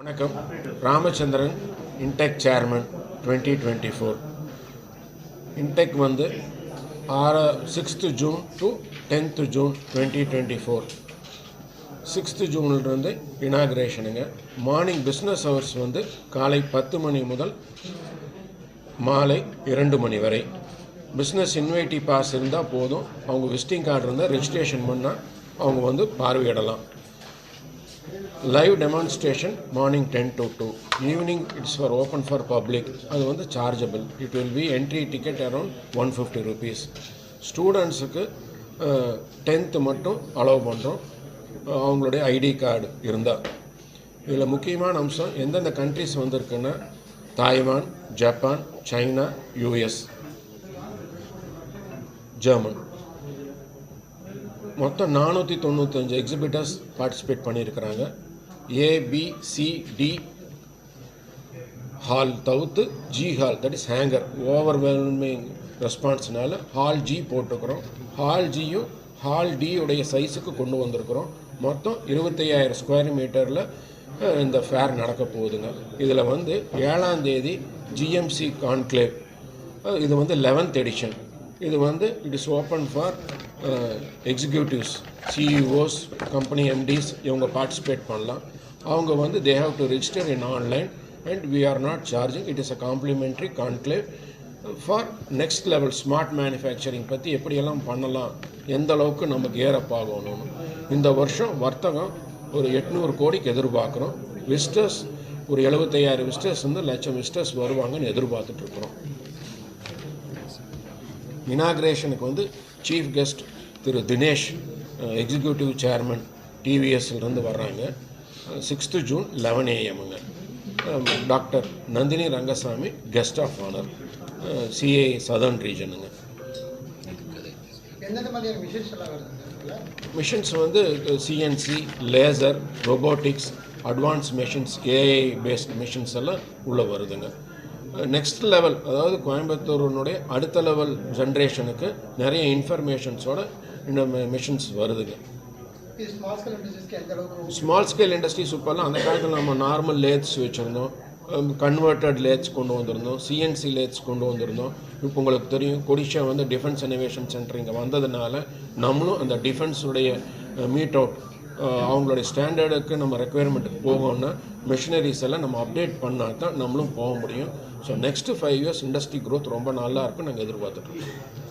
வணக்கம். Ramachandran Intec chairman twenty twenty four Intec வந்து ஆறு sixth June to tenth June twenty twenty four sixth ஜூன்லேருந்து இனாக்ரேஷனுங்க morning business hours வந்து காலை பத்து மணி முதல் மாலை இரண்டு மணி வரை. பிஸ்னஸ் இன்வைட்டி பாஸ் இருந்தால் போதும். அவங்க விசிட்டிங் கார்டு இருந்தால் ரெஜிஸ்ட்ரேஷன் பண்ணால் அவங்க வந்து பார்வையிடலாம். Live demonstration morning ten to two evening it's for open for public அது வந்து chargeable it will be entry ticket around one fifty rupees ஸ்டூடெண்ட்ஸுக்கு டென்த்து மட்டும் அலோவ் பண்ணுறோம் அவங்களுடைய ஐடி கார்டு இருந்தால் இதில் முக்கியமான அம்சம் எந்தெந்த கண்ட்ரிஸ் வந்திருக்குன்னா Taiwan Japan China US German மொத்தம் நானூற்றி தொண்ணூத்தஞ்சு எக்ஸிபிட்டர்ஸ் பார்ட்டிசிபேட் பண்ணியிருக்கிறாங்க. ஏபிசிடி ஹால் தவிர்த்து G hall that is hangar overwhelming ரெஸ்பான்ஸ்னால hall G போட்டுக்கிறோம். ஹால் ஜியும் ஹால் டியுடைய உடைய சைஸுக்கு கொண்டு வந்திருக்கிறோம். மொத்தம் இருபத்தையாயிரம் ஸ்கொயர் மீட்டரில் இந்த ஃபேர் நடக்க போகுதுங்க. இதில் வந்து ஏழாம் தேதி ஜிஎம்சி கான்க்ளேவ் இது வந்து லெவன்த் எடிஷன் இது வந்து it is open for executives CEOs company MDs இவங்க பார்ட்டிசிபேட் பண்ணலாம். அவங்க வந்து they have to register in online and we are not charging it is a complimentary conclave for next level smart manufacturing பற்றி எப்படியெல்லாம் பண்ணலாம் எந்த அளவுக்கு நம்ம கேரப் ஆகணும்னு. இந்த வருஷம் வர்த்தகம் ஒரு எட்நூறு கோடிக்கு எதிர்பார்க்குறோம். விஸ்டர்ஸ் ஒரு எழுபத்தையாயிரம் விஸ்டர்ஸ் வந்து லட்சம் விஸ்டர்ஸ் வருவாங்கன்னு எதிர்பார்த்துட்ருக்குறோம் இனாக்ரேஷனுக்கு வந்து சீஃப் கெஸ்ட் திரு தினேஷ் எக்ஸிக்யூட்டிவ் சேர்மன் டிவிஎஸ்லேருந்து வர்றாங்க. Sixth June eleven ஏஎம்ங்க doctor Nandini Rangasamy guest of honour CA southern ரீஜனுங்க? Machines வந்து CNC laser robotics advance machines AI based machines எல்லாம் உள்ளே வருதுங்க. நெக்ஸ்ட் லெவல் அதாவது கோயம்புத்தூரினுடைய அடுத்த லெவல் ஜென்ரேஷனுக்கு நிறைய இன்ஃபர்மேஷன்ஸோட இந்த மிஷின்ஸ் வருதுங்க. Small scale small scale industries இப்போல்லாம் அந்த காலத்தில் நம்ம நார்மல் லேத்ஸ் வச்சுருந்தோம். கன்வெர்ட்டட் லேத்ஸ் கொண்டு வந்திருந்தோம். சிஎன்சி லேத்ஸ் கொண்டு வந்திருந்தோம். இப்போ உங்களுக்கு தெரியும் கொடிஷா வந்து டிஃபென்ஸ் இனோவேஷன் சென்டர் இங்கே வந்ததுனால நம்மளும் அந்த டிஃபென்ஸுடைய மீட் அவுட் அவங்களுடைய ஸ்டாண்டர்டுக்கு நம்ம ரெக்குயர்மெண்ட்டுக்கு போகணும்னா மிஷினரிஸ் எல்லாம் நம்ம அப்டேட் பண்ணால் தான் நம்மளும் போக முடியும். So next five years industry growth ரொம்ப நல்லா இருக்கும் நாங்கள் எதிர்பார்த்துட்ருக்கோம்